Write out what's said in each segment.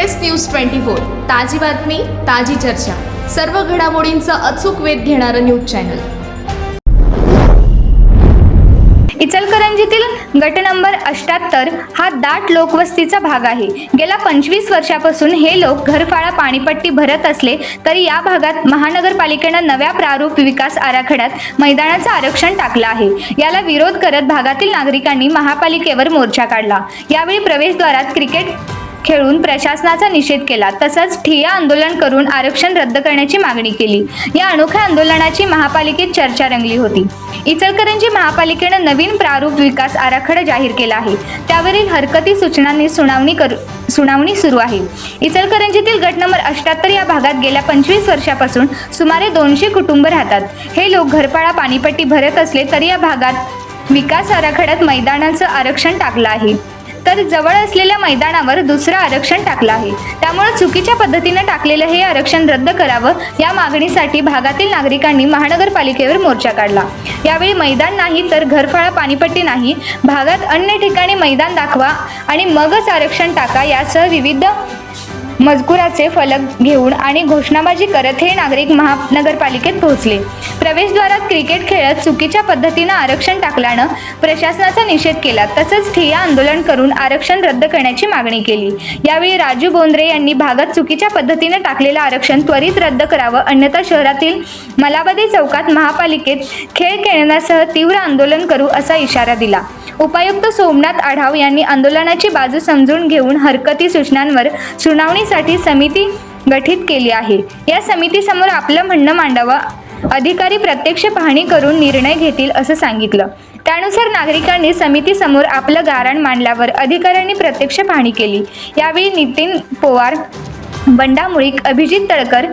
Express news twenty four ताजी बातमी ताजी चर्चा. सर्व घडामोडींचा अचूक वेध घेणारं न्यूज चॅनल. इचलकरंजीतील गट नंबर अष्ट्याहत्तर हा दाट लोकवस्तीचा भाग आहे. गेल्या पंचवीस वर्षापासून हे लोक घरफाळा पाणीपट्टी भरत असले तरी या भागात महानगरपालिकेनं नव्या प्रारूप विकास आराखड्यात मैदानाचं आरक्षण टाकलं आहे. याला विरोध करत भागातील नागरिकांनी महापालिकेवर मोर्चा काढला. यावेळी प्रवेशद्वारात क्रिकेट खेळून प्रशासनाचा निषेध केला. तसंच ठिय्या आंदोलन करून आरक्षण रद्द करण्याची मागणी केली. या अनोख्या आंदोलनाची महापालिकेत चर्चा रंगली होती. इचलकरंजी महापालिकेनं नवीन प्रारूप विकास आराखडा जाहीर केला आहे. त्यावरील हरकती सूचनांनी सुनावणी कर सुनावणी सुरू आहे. इचलकरंजीतील गट नंबर अष्ट्याहत्तर या भागात गेल्या पंचवीस वर्षापासून सुमारे दोनशे कुटुंब राहतात. हे लोक घरपाळा पाणीपट्टी भरत असले तरी या भागात विकास आराखड्यात मैदानाचं आरक्षण टाकलं आहे. तर जवळ असलेल्या मैदानावर दुसरं आरक्षण टाकलं आहे. त्यामुळे चुकीच्या पद्धतीनं टाकलेलं हे आरक्षण रद्द करावं या मागणीसाठी भागातील नागरिकांनी महानगरपालिकेवर मोर्चा काढला. यावेळी मैदान नाही तर घरफाळा पाणीपट्टी नाही भागात अन्य ठिकाणी मैदान दाखवा आणि मगच आरक्षण टाका यासह विविध मजकुराचे फलक घेऊन आणि घोषणाबाजी करत हे नागरिक महानगरपालिकेत पोहोचले. प्रवेशद्वारात क्रिकेट खेळत चुकीच्या पद्धतीनं आरक्षण टाकल्यानं प्रशासनाचा निषेध केला तसंच ठिय्या आंदोलन करून आरक्षण रद्द करण्याची मागणी केली. यावेळी राजू बोंद्रे यांनी भागात चुकीच्या पद्धतीनं टाकलेलं आरक्षण त्वरित रद्द करावं अन्यथा शहरातील मलाबादी चौकात महापालिकेत खेळ खेळण्यासह तीव्र आंदोलन करू असा इशारा दिला. उपायुक्त सोमनाथ आढाव यांनी आंदोलनाची बाजू समजून घेऊन हरकती सूचनांवर सुनावणीसाठी समिती गठीत केली आहे. या समितीसमोर आपलं म्हणणं मांडावं. अधिकारी प्रत्यक्ष पाहणी करून निर्णय घेतील असं सांगितलं. त्यानुसार नागरिकांनी समितीसमोर आपलं गारण मांडल्यावर अधिकाऱ्यांनी प्रत्यक्ष पाहणी केली. यावेळी नितीन पोवार बंडा मुळीक अभिजित तळकर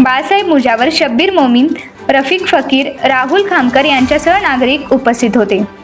बाळासाहेब मुजावर शब्बीर मोमीन रफिक फकीर राहुल खामकर यांच्यासह नागरिक उपस्थित होते.